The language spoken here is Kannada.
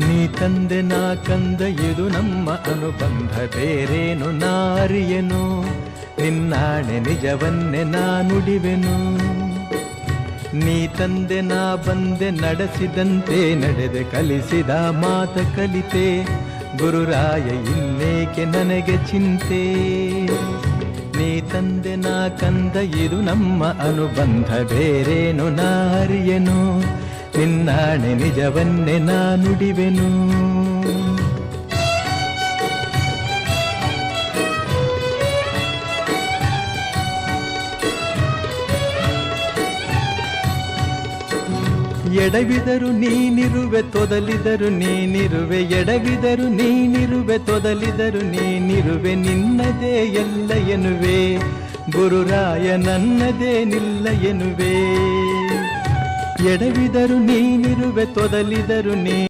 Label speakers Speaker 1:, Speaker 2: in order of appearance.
Speaker 1: ನೀ ತಂದೆ, ನಾ ಕಂದ, ಇದು ನಮ್ಮ ಅನುಬಂಧ, ಬೇರೇನು ನಾರಿಯನು? ನಿನ್ನಾಣೆ ನಿಜವನ್ನೇ ನಾ ನುಡಿವೆನು. ನೀ ತಂದೆ, ನಾ ಬಂದೆ, ನಡೆಸಿದಂತೆ, ನಡೆದೆ, ಕಲಿಸಿದ ಮಾತ ಕಲಿತೆ. ಗುರುರಾಯ, ಇನ್ನೇಕೆ ನನಗೆ ಚಿಂತೆ? ನೀ ತಂದೆ, ನಾ ಕಂದ, ಇದು ನಮ್ಮ ಅನುಬಂಧ, ಬೇರೇನು ನಾರಿಯನು? ನಿನ್ನಾಣೆ ನಿಜವನ್ನೇ ನಾನುಡಿವೆನು. ಎಡವಿದರು ನೀನಿರುವೆ, ತೊದಲಿದರು ನೀನಿರುವೆ. ಎಡವಿದರು ನೀನಿರುವೆ, ತೊದಲಿದರು ನೀನಿರುವೆ. ನಿನ್ನದೇ ಎಲ್ಲ ಎನ್ನುವೆ. ಗುರುರಾಯ ನನ್ನದೇ ನಿಲ್ಲ ಎನ್ನುವೆ. ಎಡವಿದರು ನೀನಿರುವೆ ತೊದಲಿದರು ನೀ